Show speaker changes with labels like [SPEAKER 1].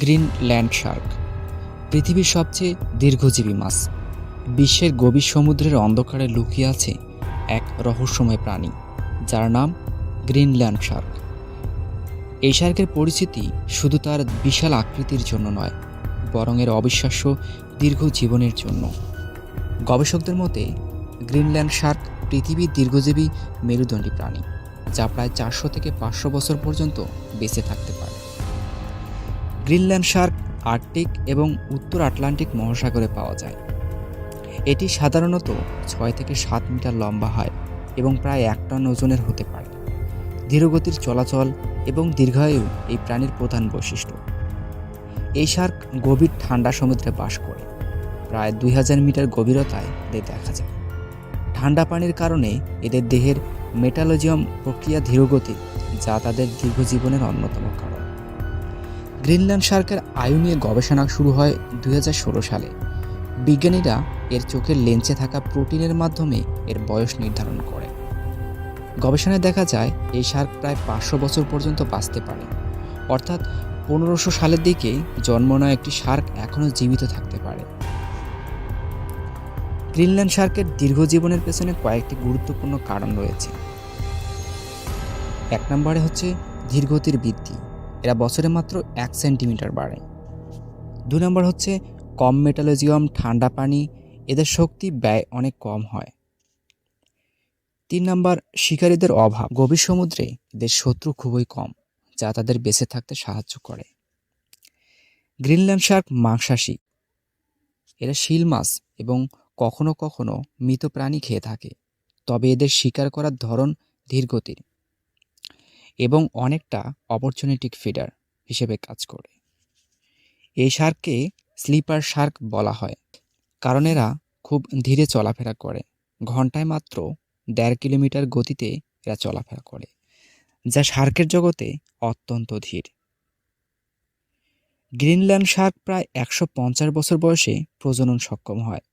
[SPEAKER 1] Green land Shark, পৃথিবীর সবচেয়ে দীর্ঘজীবী মাছ। বিশ্বের গভীর সমুদ্রের অন্ধকারে লুকিয়ে আছে এক রহস্যময় প্রাণী, যার নাম গ্রিনল্যান্ড শার্ক। এই শার্কের পরিচিতি শুধু তার বিশাল আকৃতির জন্য নয়, বরং এর অবিশ্বাস্য দীর্ঘ জীবনের জন্য। গবেষকদের মতে গ্রিনল্যান্ড শার্ক পৃথিবীর দীর্ঘজীবী মেরুদণ্ডী প্রাণী, যা প্রায় চারশো থেকে পাঁচশো বছর পর্যন্ত বেঁচে থাকতে পারে। গ্রিনল্যান্ড শার্ক, আর্কটিক এবং উত্তর আটলান্টিক মহাসাগরে পাওয়া যায়। এটি সাধারণত ছয় থেকে সাত মিটার লম্বা হয় এবং প্রায় এক টন ওজনের হতে পারে। ধীরগতির চলাচল এবং দীর্ঘায়ু এই প্রাণীর প্রধান বৈশিষ্ট্য। এই শার্ক গভীর ঠান্ডা সমুদ্রে বাস করে। প্রায় দুই হাজার মিটার গভীরতায় এদের দেখা যায়। ঠান্ডা পানির কারণে এদের দেহের মেটালজিয়াম প্রক্রিয়া ধীরগতি যা তাদের দীর্ঘজীবনের অন্যতম কারণ। গ্রিনল্যান্ড শার্কের আয়ু নিয়ে গবেষণা শুরু হয় দুই হাজার ষোলো সালে। বিজ্ঞানীরা এর চোখের লেন্সে থাকা প্রোটিনের মাধ্যমে এর বয়স নির্ধারণ করে। গবেষণায় দেখা যায়, এই শার্ক প্রায় পাঁচশো বছর পর্যন্ত বাঁচতে পারে। অর্থাৎ পনেরোশো সালের দিকে জন্ম নেওয়া একটি শার্ক এখনও জীবিত থাকতে পারে। গ্রিনল্যান্ড শার্কের দীর্ঘজীবনের পেছনে কয়েকটি গুরুত্বপূর্ণ কারণ রয়েছে। এক নম্বরে হচ্ছে ধীরগতির বৃদ্ধি। এরা বছরে মাত্র এক সেন্টিমিটার বাড়ে। দু নম্বর হচ্ছে, কম মেটালজিয়াম, ঠান্ডা পানি, এদের শক্তি ব্যয় অনেক কম হয়। তিন নম্বর, শিকারীদের অভাব। গভীর সমুদ্রে এদের শত্রু খুবই কম, যা তাদের বেঁচে থাকতে সাহায্য করে। গ্রিনল্যান্ড শার্ক মাংসাশী। এরা শিল মাছ এবং কখনো কখনো মৃত প্রাণী খেয়ে থাকে, তবে এদের শিকার করার ধরন ধীরগতির। এবং অনেকটা অপরচুনিটিক ফিডার হিসেবে কাজ করে। এই শার্ককে স্লিপার শার্ক বলা হয়, কারণ এরা খুব ধীরে চলাফেরা করে। ঘন্টায় মাত্র দেড় কিলোমিটার গতিতে এরা চলাফেরা করে, যা শার্কের জগতে অত্যন্ত ধীর। গ্রিনল্যান্ড শার্ক প্রায় একশো পঞ্চাশ বছর বয়সে প্রজনন সক্ষম হয়।